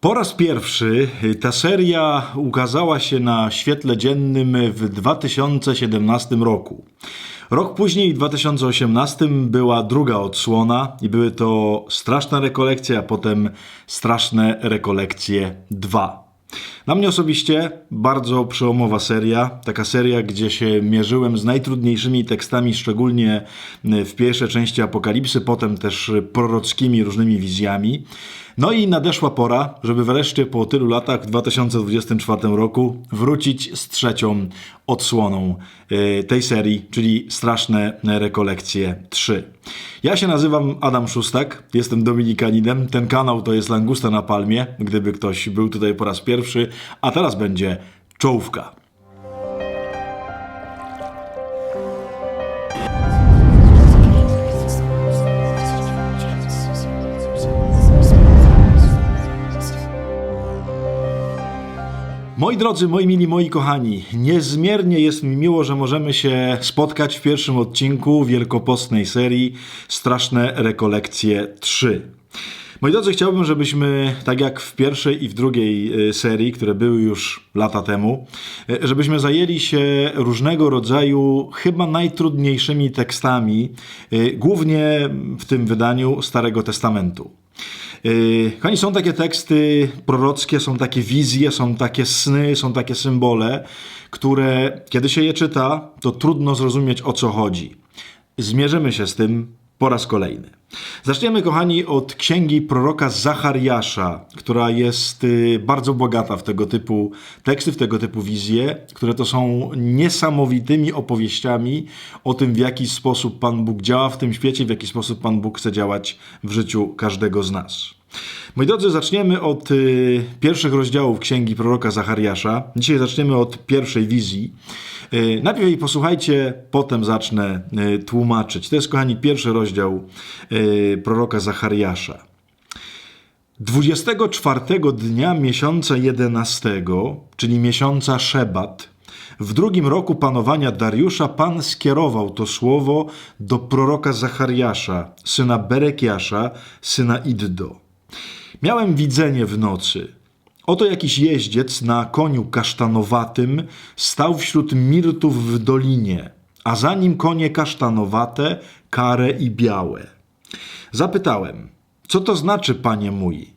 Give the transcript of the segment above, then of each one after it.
Po raz pierwszy ta seria ukazała się na świetle dziennym w 2017 roku. Rok później, w 2018, była druga odsłona i były to Straszne rekolekcje, a potem Straszne rekolekcje 2. Na mnie osobiście bardzo przełomowa seria. Taka seria, gdzie się mierzyłem z najtrudniejszymi tekstami, szczególnie w pierwszej części Apokalipsy, potem też prorockimi różnymi wizjami. No i nadeszła pora, żeby wreszcie po tylu latach w 2024 roku wrócić z trzecią odsłoną e, tej serii, czyli Straszne Rekolekcje 3. Ja się nazywam Adam Szustak, jestem Dominikaninem. Ten kanał to jest Langusta na Palmie, gdyby ktoś był tutaj po raz pierwszy, a teraz będzie czołówka. Moi drodzy, moi mili, moi kochani, niezmiernie jest mi miło, że możemy się spotkać w pierwszym odcinku wielkopostnej serii Straszne Rekolekcje 3. Moi drodzy, chciałbym, żebyśmy, tak jak w pierwszej i w drugiej y, serii, które były już lata temu, y, żebyśmy zajęli się różnego rodzaju, chyba najtrudniejszymi tekstami, y, głównie w tym wydaniu Starego Testamentu. Yy, Kochani, są takie teksty prorockie, są takie wizje, są takie sny, są takie symbole, które kiedy się je czyta, to trudno zrozumieć o co chodzi. Zmierzymy się z tym po raz kolejny. Zaczniemy, kochani, od księgi proroka Zachariasza, która jest y, bardzo bogata w tego typu teksty, w tego typu wizje, które to są niesamowitymi opowieściami o tym, w jaki sposób Pan Bóg działa w tym świecie, w jaki sposób Pan Bóg chce działać w życiu każdego z nas. Moi drodzy, zaczniemy od y, pierwszych rozdziałów księgi proroka Zachariasza. Dzisiaj zaczniemy od pierwszej wizji. Y, najpierw jej posłuchajcie, potem zacznę y, tłumaczyć. To jest, kochani, pierwszy rozdział y, proroka Zachariasza. 24 dnia miesiąca 11, czyli miesiąca Szebat, w drugim roku panowania Dariusza Pan skierował to słowo do proroka Zachariasza, syna Berekiasza, syna Iddo. Miałem widzenie w nocy. Oto jakiś jeździec na koniu kasztanowatym stał wśród mirtów w dolinie, a za nim konie kasztanowate, kare i białe. Zapytałem, co to znaczy, panie mój?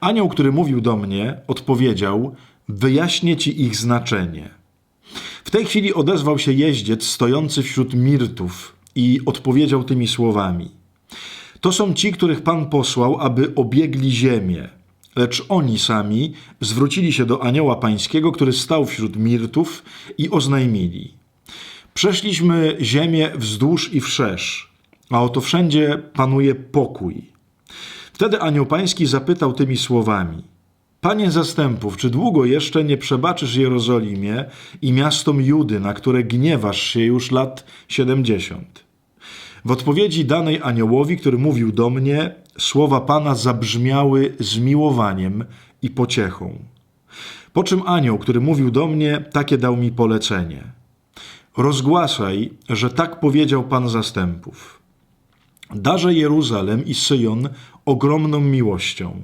Anioł, który mówił do mnie, odpowiedział, wyjaśnię ci ich znaczenie. W tej chwili odezwał się jeździec stojący wśród mirtów i odpowiedział tymi słowami. To są ci, których Pan posłał, aby obiegli ziemię. Lecz oni sami zwrócili się do anioła pańskiego, który stał wśród mirtów i oznajmili. Przeszliśmy ziemię wzdłuż i wszerz, a oto wszędzie panuje pokój. Wtedy anioł pański zapytał tymi słowami. Panie zastępów, czy długo jeszcze nie przebaczysz Jerozolimie i miastom Judy, na które gniewasz się już lat siedemdziesiąt? W odpowiedzi danej aniołowi, który mówił do mnie, słowa Pana zabrzmiały zmiłowaniem i pociechą. Po czym anioł, który mówił do mnie, takie dał mi polecenie. Rozgłaszaj, że tak powiedział Pan zastępów. Darzę Jeruzalem i Syjon ogromną miłością,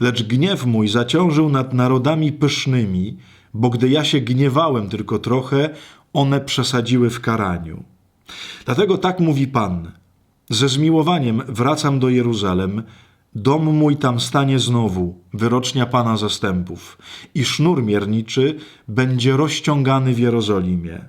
lecz gniew mój zaciążył nad narodami pysznymi, bo gdy ja się gniewałem tylko trochę, one przesadziły w karaniu. Dlatego tak mówi Pan. Ze zmiłowaniem wracam do Jeruzalem, dom mój tam stanie znowu, wyrocznia Pana zastępów, i sznur mierniczy będzie rozciągany w Jerozolimie.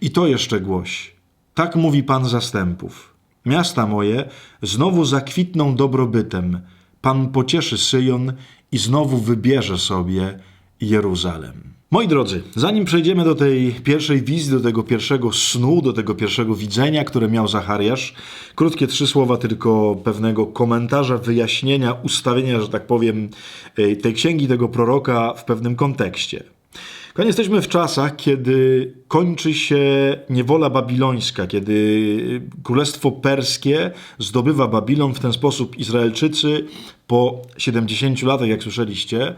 I to jeszcze głoś. Tak mówi Pan zastępów. Miasta moje znowu zakwitną dobrobytem. Pan pocieszy Syjon i znowu wybierze sobie Jeruzalem. Moi drodzy, zanim przejdziemy do tej pierwszej wizji, do tego pierwszego snu, do tego pierwszego widzenia, które miał Zachariasz, krótkie trzy słowa tylko pewnego komentarza, wyjaśnienia, ustawienia, że tak powiem, e, tej księgi, tego proroka w pewnym kontekście. Kochani, jesteśmy w czasach, kiedy kończy się niewola babilońska, kiedy Królestwo Perskie zdobywa Babilon w ten sposób Izraelczycy po 70 latach, jak słyszeliście, e,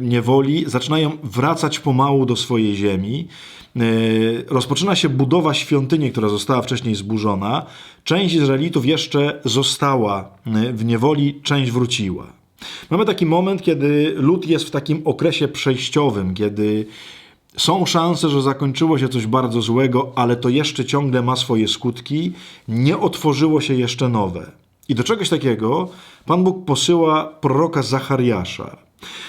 niewoli zaczynają wracać pomału do swojej ziemi. E, Rozpoczyna się budowa świątyni, która została wcześniej zburzona. Część Izraelitów jeszcze została e, w niewoli, część wróciła. Mamy taki moment, kiedy lud jest w takim okresie przejściowym, kiedy są szanse, że zakończyło się coś bardzo złego, ale to jeszcze ciągle ma swoje skutki, nie otworzyło się jeszcze nowe. I do czegoś takiego Pan Bóg posyła proroka Zachariasza.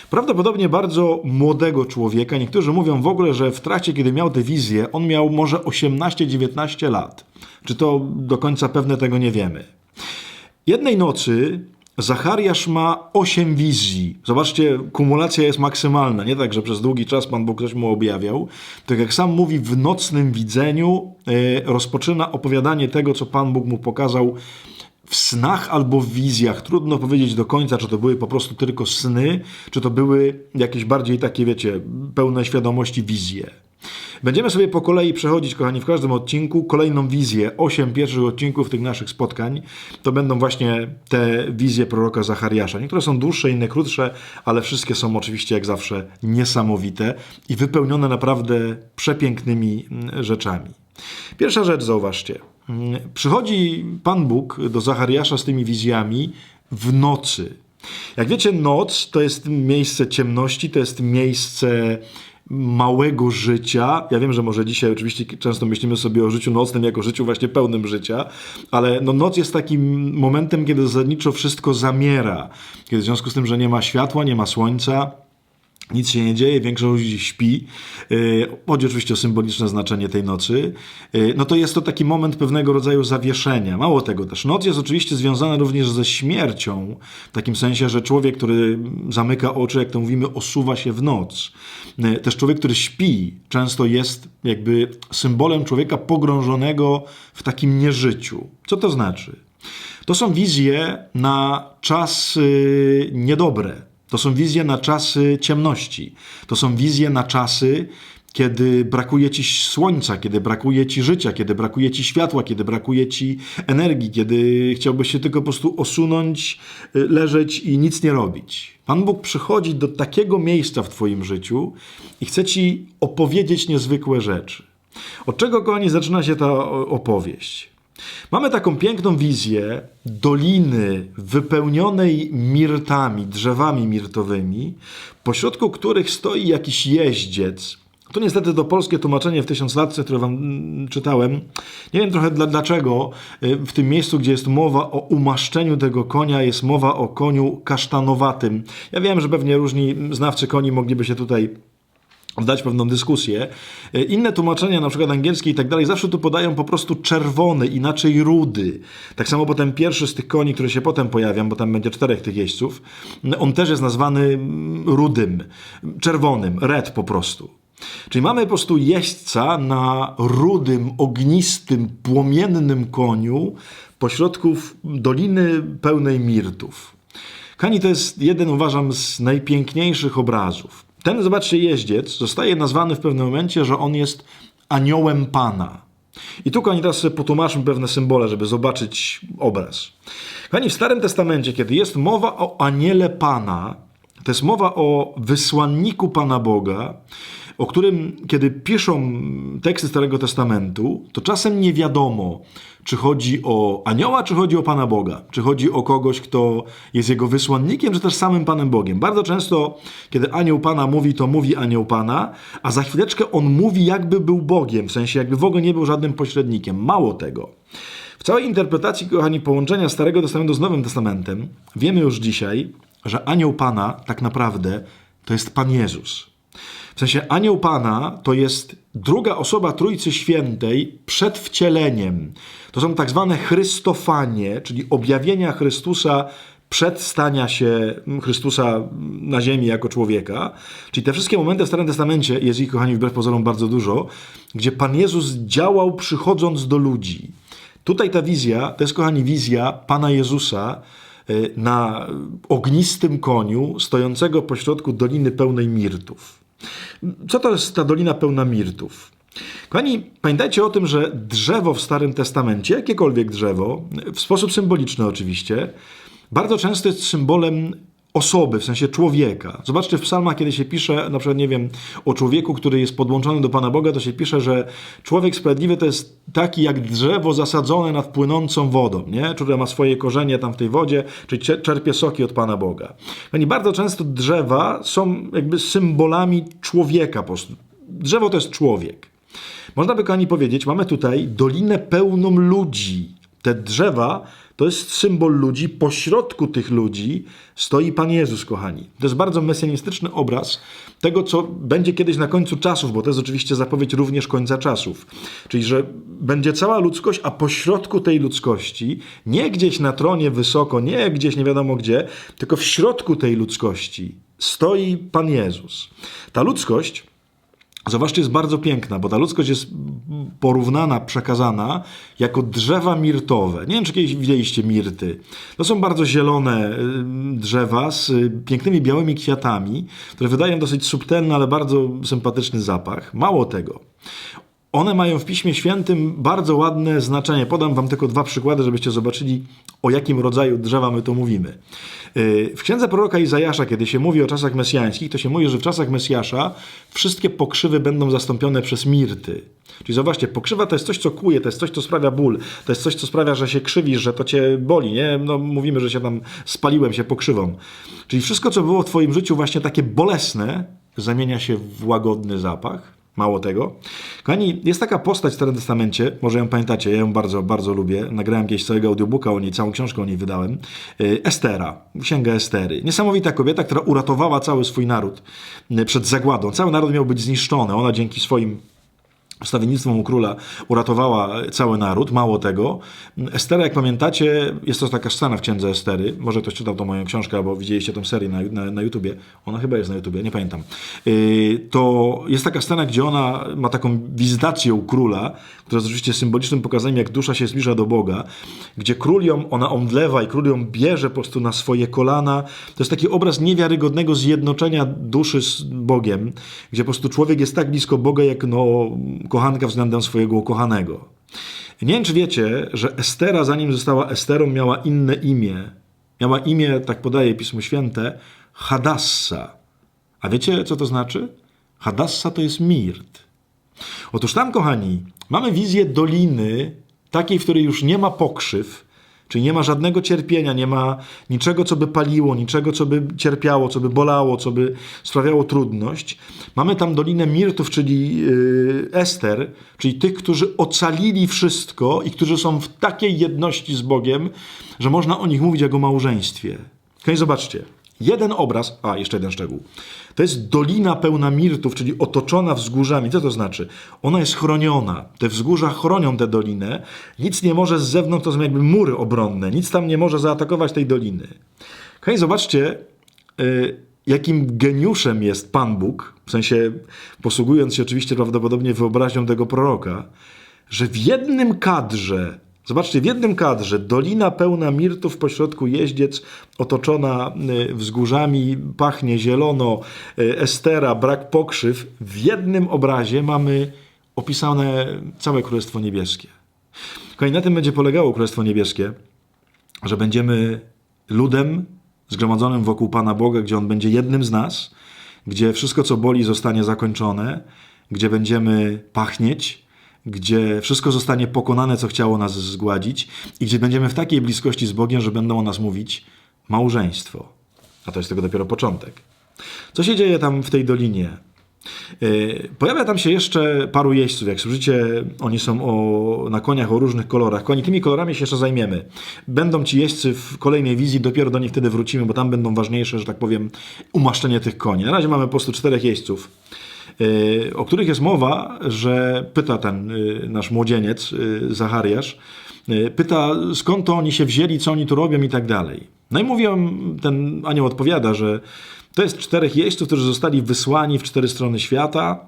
Prawdopodobnie bardzo młodego człowieka. Niektórzy mówią w ogóle, że w trakcie, kiedy miał tę wizję, on miał może 18-19 lat. Czy to do końca pewne tego nie wiemy. Jednej nocy Zachariasz ma osiem wizji. Zobaczcie, kumulacja jest maksymalna. Nie tak, że przez długi czas Pan Bóg coś mu objawiał. Tak jak sam mówi, w nocnym widzeniu e, rozpoczyna opowiadanie tego, co Pan Bóg mu pokazał w snach albo w wizjach. Trudno powiedzieć do końca, czy to były po prostu tylko sny, czy to były jakieś bardziej takie, wiecie, pełne świadomości wizje. Będziemy sobie po kolei przechodzić, kochani, w każdym odcinku kolejną wizję. Osiem pierwszych odcinków tych naszych spotkań to będą właśnie te wizje proroka Zachariasza. Niektóre są dłuższe, inne krótsze, ale wszystkie są oczywiście, jak zawsze, niesamowite i wypełnione naprawdę przepięknymi mm, rzeczami. Pierwsza rzecz, zauważcie. Mm, Przychodzi Pan Bóg do Zachariasza z tymi wizjami w nocy. Jak wiecie, noc to jest miejsce ciemności, to jest miejsce małego życia. Ja wiem, że może dzisiaj oczywiście często myślimy sobie o życiu nocnym jako życiu właśnie pełnym życia, ale no noc jest takim momentem, kiedy zasadniczo wszystko zamiera. Kiedy w związku z tym, że nie ma światła, nie ma słońca, nic się nie dzieje, większość ludzi śpi. Yy, Chodzi oczywiście o symboliczne znaczenie tej nocy. Yy, No to jest to taki moment pewnego rodzaju zawieszenia. Mało tego też. Noc jest oczywiście związana również ze śmiercią, w takim sensie, że człowiek, który zamyka oczy, jak to mówimy, osuwa się w noc. Yy, Też człowiek, który śpi, często jest jakby symbolem człowieka pogrążonego w takim nieżyciu. Co to znaczy? To są wizje na czasy niedobre. To są wizje na czasy ciemności. To są wizje na czasy, kiedy brakuje ci słońca, kiedy brakuje ci życia, kiedy brakuje ci światła, kiedy brakuje ci energii, kiedy chciałbyś się tylko po prostu osunąć, y, leżeć i nic nie robić. Pan Bóg przychodzi do takiego miejsca w Twoim życiu i chce Ci opowiedzieć niezwykłe rzeczy. Od czego, kochani, zaczyna się ta opowieść? Mamy taką piękną wizję doliny wypełnionej mirtami, drzewami mirtowymi, pośrodku których stoi jakiś jeździec. To niestety to polskie tłumaczenie w tysiąclatce, które wam mm, czytałem. Nie wiem trochę dla, dlaczego y, w tym miejscu, gdzie jest mowa o umaszczeniu tego konia, jest mowa o koniu kasztanowatym. Ja wiem, że pewnie różni znawcy koni mogliby się tutaj wdać pewną dyskusję. E, Inne tłumaczenia, na przykład angielskie i tak dalej, zawsze tu podają po prostu czerwony, inaczej rudy. Tak samo potem pierwszy z tych koni, który się potem pojawia, bo tam będzie czterech tych jeźdźców, on też jest nazwany rudym, czerwonym, red po prostu. Czyli mamy po prostu jeźdźca na rudym, ognistym, płomiennym koniu pośrodku doliny pełnej mirtów. Kani to jest jeden, uważam, z najpiękniejszych obrazów. Ten, zobaczcie, jeździec zostaje nazwany w pewnym momencie, że on jest aniołem Pana. I tu, kochani, teraz sobie potłumaczmy pewne symbole, żeby zobaczyć obraz. Kochani, w Starym Testamencie, kiedy jest mowa o aniele Pana, to jest mowa o wysłanniku Pana Boga, o którym, kiedy piszą teksty Starego Testamentu, to czasem nie wiadomo, czy chodzi o anioła, czy chodzi o Pana Boga, czy chodzi o kogoś, kto jest jego wysłannikiem, czy też samym Panem Bogiem. Bardzo często, kiedy anioł Pana mówi, to mówi anioł Pana, a za chwileczkę on mówi, jakby był Bogiem, w sensie jakby w ogóle nie był żadnym pośrednikiem. Mało tego. W całej interpretacji, kochani, połączenia Starego Testamentu z Nowym Testamentem, wiemy już dzisiaj, że anioł Pana tak naprawdę to jest Pan Jezus. W sensie anioł Pana to jest druga osoba Trójcy Świętej przed wcieleniem. To są tak zwane chrystofanie, czyli objawienia Chrystusa przed stania się Chrystusa na ziemi jako człowieka. Czyli te wszystkie momenty w Starym Testamencie, jest ich, kochani, wbrew pozorom bardzo dużo, gdzie Pan Jezus działał przychodząc do ludzi. Tutaj ta wizja, to jest, kochani, wizja Pana Jezusa na ognistym koniu, stojącego pośrodku doliny pełnej mirtów. Co to jest ta dolina pełna mirtów? Kochani, pamiętajcie o tym, że drzewo w Starym Testamencie, jakiekolwiek drzewo, w sposób symboliczny oczywiście, bardzo często jest symbolem osoby, w sensie człowieka. Zobaczcie, w psalmach, kiedy się pisze, na przykład, nie wiem, o człowieku, który jest podłączony do Pana Boga, to się pisze, że człowiek sprawiedliwy to jest taki jak drzewo zasadzone nad płynącą wodą, nie? które ma swoje korzenie tam w tej wodzie, czyli czerpie soki od Pana Boga. Oni bardzo często drzewa są jakby symbolami człowieka po prostu. Drzewo to jest człowiek. Można by, kochani, powiedzieć, mamy tutaj dolinę pełną ludzi. Te drzewa to jest symbol ludzi. Pośrodku tych ludzi stoi Pan Jezus, kochani. To jest bardzo mesjanistyczny obraz tego, co będzie kiedyś na końcu czasów, bo to jest oczywiście zapowiedź również końca czasów. Czyli, że będzie cała ludzkość, a pośrodku tej ludzkości, nie gdzieś na tronie wysoko, nie gdzieś nie wiadomo gdzie, tylko w środku tej ludzkości stoi Pan Jezus. Ta ludzkość Zobaczcie, jest bardzo piękna, bo ta ludzkość jest porównana, przekazana jako drzewa mirtowe. Nie wiem, czy kiedyś widzieliście mirty. To są bardzo zielone y, drzewa z y, pięknymi białymi kwiatami, które wydają dosyć subtelny, ale bardzo sympatyczny zapach. Mało tego. One mają w Piśmie Świętym bardzo ładne znaczenie. Podam wam tylko dwa przykłady, żebyście zobaczyli, o jakim rodzaju drzewa my tu mówimy. Yy, W księdze proroka Izajasza, kiedy się mówi o czasach mesjańskich, to się mówi, że w czasach Mesjasza wszystkie pokrzywy będą zastąpione przez mirty. Czyli zobaczcie, pokrzywa to jest coś, co kłuje, to jest coś, co sprawia ból, to jest coś, co sprawia, że się krzywisz, że to cię boli, nie? No, mówimy, że się tam spaliłem się pokrzywą. Czyli wszystko, co było w twoim życiu właśnie takie bolesne, zamienia się w łagodny zapach. Mało tego. Kochani, jest taka postać w Starym Testamencie, może ją pamiętacie, ja ją bardzo, bardzo lubię. Nagrałem kiedyś całego audiobooka o niej, całą książkę o niej wydałem. Yy, Estera, księga Estery. Niesamowita kobieta, która uratowała cały swój naród yy, przed zagładą. Cały naród miał być zniszczony. Ona dzięki swoim wstawiennictwom u króla uratowała cały naród. Mało tego, Estera, jak pamiętacie, jest to taka scena w księdze Estery. Może ktoś czytał tą moją książkę, albo widzieliście tą serię na, na, na YouTubie. Ona chyba jest na YouTubie, nie pamiętam. Yy, to jest taka scena, gdzie ona ma taką wizytację u króla, która jest oczywiście symbolicznym pokazaniem, jak dusza się zbliża do Boga, gdzie król ją, ona omdlewa i król ją bierze po prostu na swoje kolana. To jest taki obraz niewiarygodnego zjednoczenia duszy z Bogiem, gdzie po prostu człowiek jest tak blisko Boga, jak no, kochanka względem swojego ukochanego. Nie wiem, czy wiecie, że Estera, zanim została Esterą, miała inne imię. Miała imię, tak podaje Pismo Święte, Hadassa. A wiecie, co to znaczy? Hadassa to jest mirt. Otóż tam, kochani, mamy wizję doliny, takiej, w której już nie ma pokrzyw, czyli nie ma żadnego cierpienia, nie ma niczego, co by paliło, niczego, co by cierpiało, co by bolało, co by sprawiało trudność. Mamy tam dolinę Mirtów, czyli yy, Ester, czyli tych, którzy ocalili wszystko i którzy są w takiej jedności z Bogiem, że można o nich mówić jak o małżeństwie. Kochani, zobaczcie. Jeden obraz, a jeszcze jeden szczegół. To jest dolina pełna mirtów, czyli otoczona wzgórzami. Co to znaczy? Ona jest chroniona. Te wzgórza chronią tę dolinę. Nic nie może z zewnątrz, to są jakby mury obronne. Nic tam nie może zaatakować tej doliny. Kochani, zobaczcie, y, jakim geniuszem jest Pan Bóg, w sensie posługując się oczywiście prawdopodobnie wyobraźnią tego proroka, że w jednym kadrze Zobaczcie, w jednym kadrze dolina pełna mirtów, pośrodku jeździec, otoczona y, wzgórzami, pachnie zielono, y, estera, brak pokrzyw. W jednym obrazie mamy opisane całe Królestwo Niebieskie. Kochani, na tym będzie polegało Królestwo Niebieskie, że będziemy ludem zgromadzonym wokół Pana Boga, gdzie On będzie jednym z nas, gdzie wszystko, co boli, zostanie zakończone, gdzie będziemy pachnieć, gdzie wszystko zostanie pokonane, co chciało nas zgładzić, i gdzie będziemy w takiej bliskości z Bogiem, że będą o nas mówić małżeństwo. A to jest tylko dopiero początek. Co się dzieje tam w tej dolinie? Yy, Pojawia tam się jeszcze paru jeźdźców. Jak słyszycie, oni są o, na koniach o różnych kolorach. Koni, tymi kolorami się jeszcze zajmiemy. Będą ci jeźdźcy w kolejnej wizji, dopiero do nich wtedy wrócimy, bo tam będą ważniejsze, że tak powiem, umaszczenie tych koni. Na razie mamy po prostu czterech jeźdźców y, o których jest mowa, że pyta ten y, nasz młodzieniec, y, Zachariasz, y, pyta skąd to oni się wzięli, co oni tu robią i tak dalej. No i mówią, ten anioł odpowiada, że to jest czterech jeźdźców, którzy zostali wysłani w cztery strony świata,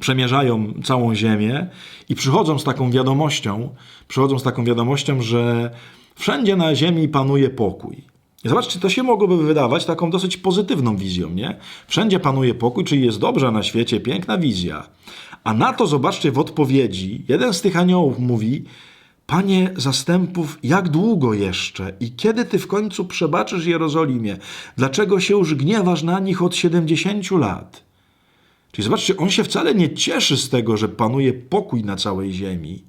przemierzają całą ziemię i przychodzą z taką wiadomością, przychodzą z taką wiadomością, że wszędzie na ziemi panuje pokój. Zobaczcie, to się mogłoby wydawać taką dosyć pozytywną wizją, nie? Wszędzie panuje pokój, czyli jest dobrze na świecie, piękna wizja. A na to zobaczcie w odpowiedzi, jeden z tych aniołów mówi, Panie zastępów, jak długo jeszcze i kiedy Ty w końcu przebaczysz Jerozolimie? Dlaczego się już gniewasz na nich od 70 lat? Czyli zobaczcie, on się wcale nie cieszy z tego, że panuje pokój na całej ziemi,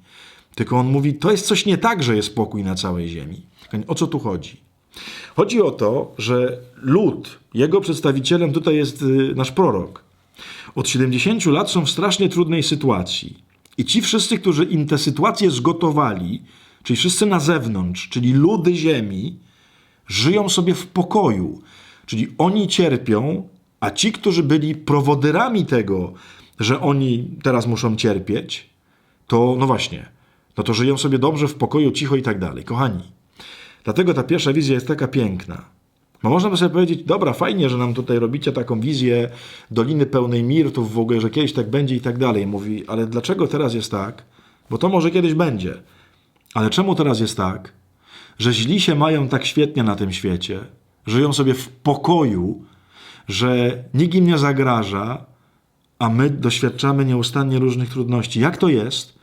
tylko on mówi, to jest coś nie tak, że jest pokój na całej ziemi. O co tu chodzi? Chodzi o to, że lud, jego przedstawicielem tutaj jest y, nasz prorok, od 70 lat są w strasznie trudnej sytuacji. I ci wszyscy, którzy im tę sytuację zgotowali, czyli wszyscy na zewnątrz, czyli ludy ziemi, żyją sobie w pokoju. Czyli oni cierpią, a ci, którzy byli prowodyrami tego, że oni teraz muszą cierpieć, to no właśnie, no to żyją sobie dobrze, w pokoju, cicho i tak dalej. Kochani, dlatego ta pierwsza wizja jest taka piękna. No można by sobie powiedzieć, dobra, fajnie, że nam tutaj robicie taką wizję doliny pełnej mirtów w ogóle, że kiedyś tak będzie i tak dalej. Mówi, ale dlaczego teraz jest tak? Bo to może kiedyś będzie. Ale czemu teraz jest tak, że źli się mają tak świetnie na tym świecie, żyją sobie w pokoju, że nikt im nie zagraża, a my doświadczamy nieustannie różnych trudności. Jak to jest,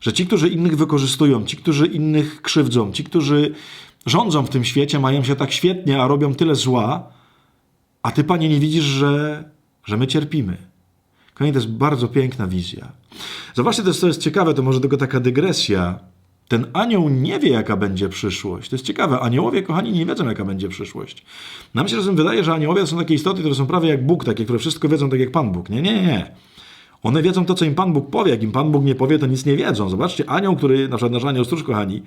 że ci, którzy innych wykorzystują, ci, którzy innych krzywdzą, ci, którzy rządzą w tym świecie, mają się tak świetnie, a robią tyle zła, a ty, panie, nie widzisz, że, że my cierpimy. Kochani, to jest bardzo piękna wizja. Zobaczcie też, co jest ciekawe, to może tylko taka dygresja. Ten anioł nie wie, jaka będzie przyszłość. To jest ciekawe. Aniołowie, kochani, nie wiedzą, jaka będzie przyszłość. Nam się czasem wydaje, że aniołowie są takie istoty, które są prawie jak Bóg, takie, które wszystko wiedzą tak jak Pan Bóg. Nie, nie, nie. One wiedzą to, co im Pan Bóg powie. Jak im Pan Bóg nie powie, to nic nie wiedzą. Zobaczcie, anioł, który, na przykład nasz anioł stróż, kochani,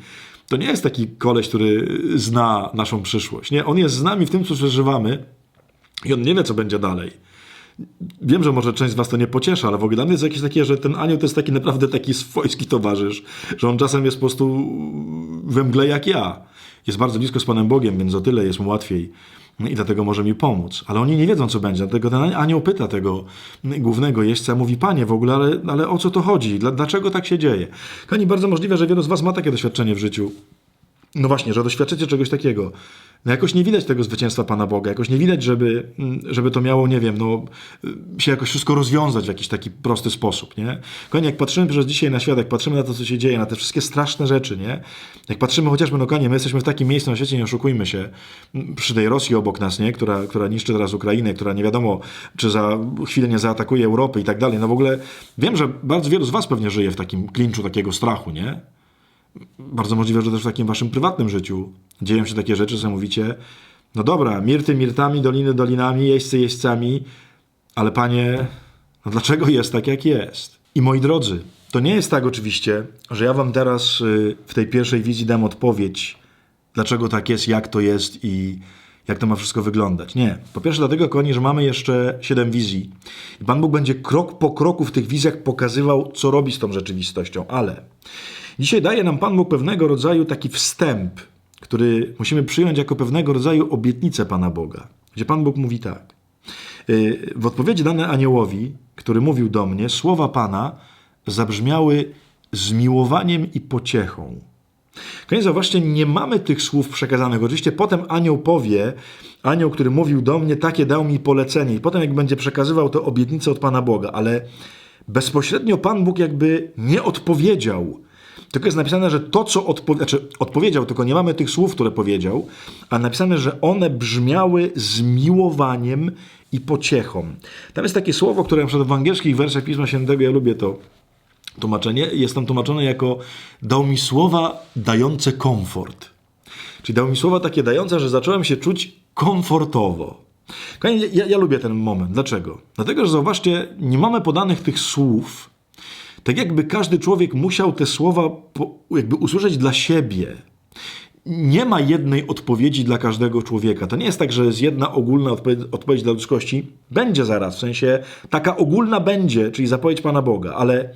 to nie jest taki koleś, który zna naszą przyszłość. Nie, on jest z nami w tym, co przeżywamy i on nie wie, co będzie dalej. Wiem, że może część z was to nie pociesza, ale w ogóle dla mnie jest jakieś takie, że ten anioł to jest taki naprawdę taki swojski towarzysz, że on czasem jest po prostu we mgle jak ja. Jest bardzo blisko z Panem Bogiem, więc o tyle jest mu łatwiej i dlatego może mi pomóc. Ale oni nie wiedzą, co będzie. Dlatego ten anioł pyta tego głównego jeźdźca, mówi, panie w ogóle, ale, ale o co to chodzi? Dlaczego tak się dzieje? Kochani, bardzo możliwe, że wielu z was ma takie doświadczenie w życiu. No właśnie, że doświadczycie czegoś takiego. No jakoś nie widać tego zwycięstwa Pana Boga, jakoś nie widać, żeby, żeby to miało, nie wiem, no, się jakoś wszystko rozwiązać w jakiś taki prosty sposób, nie? Kochani, jak patrzymy przez dzisiaj na świat, jak patrzymy na to, co się dzieje, na te wszystkie straszne rzeczy, nie? Jak patrzymy chociażby, no kochani, my jesteśmy w takim miejscu na świecie, nie oszukujmy się, przy tej Rosji obok nas, nie? Która, która niszczy teraz Ukrainę, która nie wiadomo, czy za chwilę nie zaatakuje Europy i tak dalej. No w ogóle wiem, że bardzo wielu z was pewnie żyje w takim klinczu takiego strachu, nie? Bardzo możliwe, że też w takim waszym prywatnym życiu dzieją się takie rzeczy, że mówicie, no dobra, mirty mirtami, doliny dolinami, jeźdźcy jeźdźcami, ale panie, no dlaczego jest tak, jak jest? I moi drodzy, to nie jest tak oczywiście, że ja wam teraz y, w tej pierwszej wizji dam odpowiedź, dlaczego tak jest, jak to jest i jak to ma wszystko wyglądać. Nie. Po pierwsze dlatego, koni, że mamy jeszcze siedem wizji. I Pan Bóg będzie krok po kroku w tych wizjach pokazywał, co robi z tą rzeczywistością. Ale Dzisiaj daje nam Pan Bóg pewnego rodzaju taki wstęp, który musimy przyjąć jako pewnego rodzaju obietnicę Pana Boga, gdzie Pan Bóg mówi tak. Y, w odpowiedzi dane aniołowi, który mówił do mnie, słowa Pana zabrzmiały zmiłowaniem i pociechą. Koniec, zauważcie, nie mamy tych słów przekazanych. Oczywiście potem anioł powie, anioł, który mówił do mnie, takie dał mi polecenie. I potem jak będzie przekazywał to obietnicę od Pana Boga, ale bezpośrednio Pan Bóg jakby nie odpowiedział tylko jest napisane, że to, co odpo znaczy, odpowiedział, tylko nie mamy tych słów, które powiedział, a napisane, że one brzmiały zmiłowaniem i pociechą. Tam jest takie słowo, które na w angielskich wersjach Pisma Świętego, ja lubię to tłumaczenie, jest tam tłumaczone jako dał mi słowa dające komfort. Czyli dał mi słowa takie dające, że zacząłem się czuć komfortowo. Ja, ja lubię ten moment. Dlaczego? Dlatego, że zauważcie, nie mamy podanych tych słów, tak jakby każdy człowiek musiał te słowa jakby usłyszeć dla siebie. Nie ma jednej odpowiedzi dla każdego człowieka. To nie jest tak, że jest jedna ogólna odpowiedź, odpowiedź dla ludzkości. Będzie zaraz, w sensie taka ogólna będzie, czyli zapowiedź Pana Boga, ale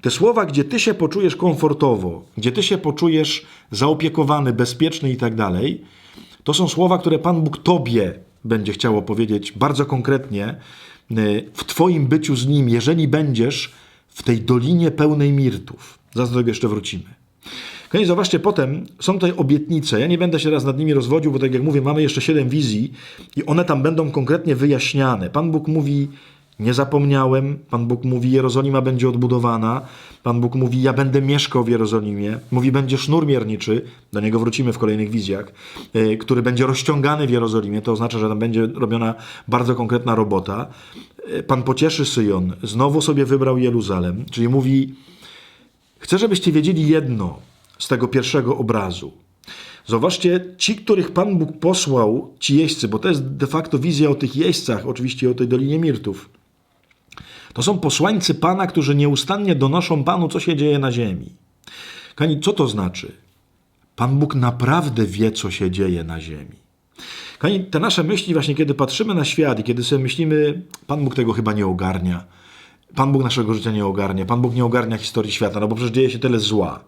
te słowa, gdzie ty się poczujesz komfortowo, gdzie ty się poczujesz zaopiekowany, bezpieczny i tak dalej, to są słowa, które Pan Bóg tobie będzie chciał powiedzieć bardzo konkretnie y, w Twoim byciu z Nim, jeżeli będziesz w tej dolinie pełnej mirtów. Zaraz do tego jeszcze wrócimy. Koniec, zobaczcie, potem są tutaj obietnice. Ja nie będę się raz nad nimi rozwodził, bo tak jak mówię, mamy jeszcze siedem wizji i one tam będą konkretnie wyjaśniane. Pan Bóg mówi, Nie zapomniałem. Pan Bóg mówi, Jerozolima będzie odbudowana. Pan Bóg mówi, ja będę mieszkał w Jerozolimie. Mówi, będzie sznur mierniczy, do niego wrócimy w kolejnych wizjach, y, który będzie rozciągany w Jerozolimie. To oznacza, że tam będzie robiona bardzo konkretna robota. Pan pocieszy Syjon, znowu sobie wybrał Jeruzalem, czyli mówi, chcę, żebyście wiedzieli jedno z tego pierwszego obrazu. Zauważcie, ci, których Pan Bóg posłał, ci jeźdźcy, bo to jest de facto wizja o tych jeźdźcach, oczywiście o tej Dolinie Mirtów. To są posłańcy Pana, którzy nieustannie donoszą Panu, co się dzieje na ziemi. Kani, co to znaczy? Pan Bóg naprawdę wie, co się dzieje na ziemi. Kani, te nasze myśli, właśnie kiedy patrzymy na świat i kiedy sobie myślimy, Pan Bóg tego chyba nie ogarnia, Pan Bóg naszego życia nie ogarnia, Pan Bóg nie ogarnia historii świata, no bo przecież dzieje się tyle zła.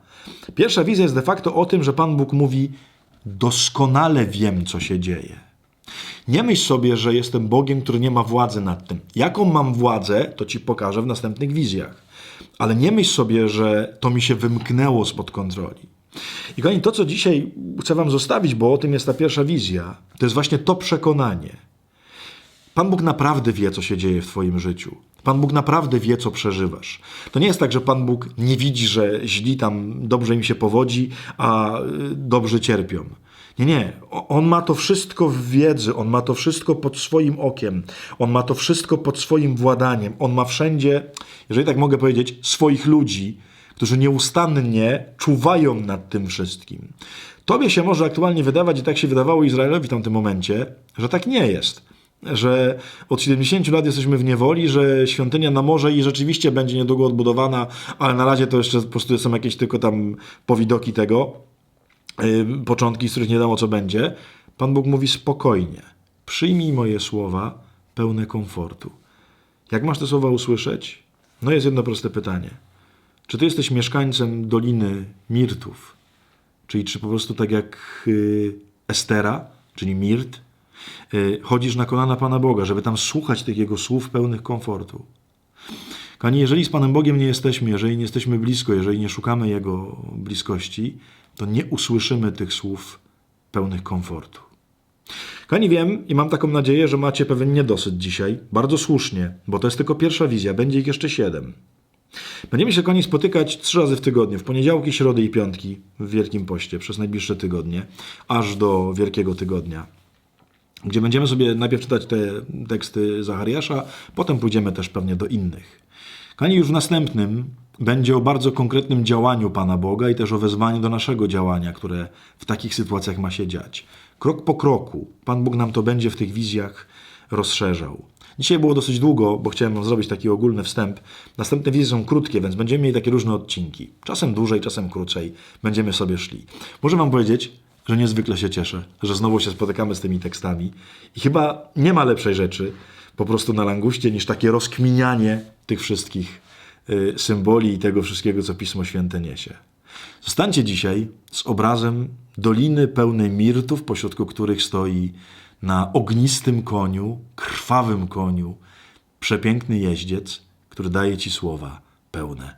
Pierwsza wizja jest de facto o tym, że Pan Bóg mówi: Doskonale wiem, co się dzieje. Nie myśl sobie, że jestem Bogiem, który nie ma władzy nad tym. Jaką mam władzę, to ci pokażę w następnych wizjach. Ale nie myśl sobie, że to mi się wymknęło spod kontroli. I kochani, to co dzisiaj chcę wam zostawić, bo o tym jest ta pierwsza wizja, to jest właśnie to przekonanie. Pan Bóg naprawdę wie, co się dzieje w Twoim życiu. Pan Bóg naprawdę wie, co przeżywasz. To nie jest tak, że Pan Bóg nie widzi, że źli tam dobrze im się powodzi, a y, dobrzy cierpią. Nie, nie. On ma to wszystko w wiedzy, on ma to wszystko pod swoim okiem, on ma to wszystko pod swoim władaniem. On ma wszędzie, jeżeli tak mogę powiedzieć, swoich ludzi, którzy nieustannie czuwają nad tym wszystkim. Tobie się może aktualnie wydawać, i tak się wydawało Izraelowi w tamtym momencie, że tak nie jest że od 70 lat jesteśmy w niewoli, że świątynia na morze i rzeczywiście będzie niedługo odbudowana, ale na razie to jeszcze po prostu są jakieś tylko tam powidoki tego, yy, początki, z których nie wiadomo co będzie. Pan Bóg mówi spokojnie, przyjmij moje słowa pełne komfortu. Jak masz te słowa usłyszeć? No jest jedno proste pytanie. Czy ty jesteś mieszkańcem Doliny Mirtów? Czyli czy po prostu tak jak yy, Estera, czyli Mirt, yy, chodzisz na kolana Pana Boga, żeby tam słuchać tych Jego słów pełnych komfortu. Kochani, jeżeli z Panem Bogiem nie jesteśmy, jeżeli nie jesteśmy blisko, jeżeli nie szukamy Jego bliskości, to nie usłyszymy tych słów pełnych komfortu. Kochani, wiem i mam taką nadzieję, że macie pewien niedosyt dzisiaj. Bardzo słusznie, bo to jest tylko pierwsza wizja, będzie ich jeszcze siedem. Będziemy się, kochani, spotykać trzy razy w tygodniu, w poniedziałki, środy i piątki w Wielkim Poście, przez najbliższe tygodnie, aż do Wielkiego Tygodnia gdzie będziemy sobie najpierw czytać te teksty Zachariasza, potem pójdziemy też pewnie do innych. Kani już w następnym będzie o bardzo konkretnym działaniu Pana Boga i też o wezwaniu do naszego działania, które w takich sytuacjach ma się dziać. Krok po kroku Pan Bóg nam to będzie w tych wizjach rozszerzał. Dzisiaj było dosyć długo, bo chciałem wam zrobić taki ogólny wstęp. Następne wizje są krótkie, więc będziemy mieli takie różne odcinki. Czasem dłużej, czasem krócej. Będziemy sobie szli. Muszę wam powiedzieć, że niezwykle się cieszę, że znowu się spotykamy z tymi tekstami. I chyba nie ma lepszej rzeczy po prostu na languście niż takie rozkminianie tych wszystkich y, symboli i tego wszystkiego, co Pismo Święte niesie. Zostańcie dzisiaj z obrazem doliny pełnej mirtów, pośrodku których stoi na ognistym koniu, krwawym koniu, przepiękny jeździec, który daje ci słowa pełne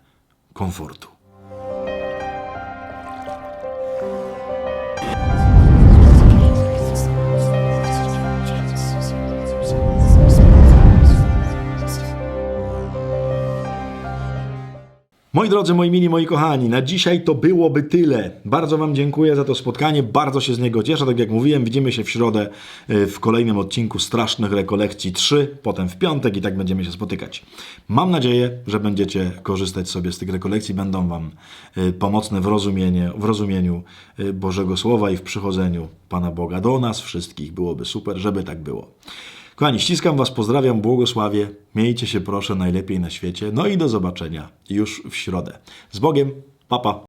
komfortu. Moi drodzy, moi mili, moi kochani, na dzisiaj to byłoby tyle. Bardzo Wam dziękuję za to spotkanie, bardzo się z niego cieszę. Tak jak mówiłem, widzimy się w środę y, w kolejnym odcinku Strasznych Rekolekcji 3, potem w piątek i tak będziemy się spotykać. Mam nadzieję, że będziecie korzystać sobie z tych rekolekcji, będą Wam y, pomocne w, w rozumieniu y, Bożego Słowa i w przychodzeniu Pana Boga do nas wszystkich. Byłoby super, żeby tak było. Kochani, ściskam Was, pozdrawiam, błogosławię. Miejcie się proszę najlepiej na świecie. No i do zobaczenia już w środę. Z Bogiem, papa.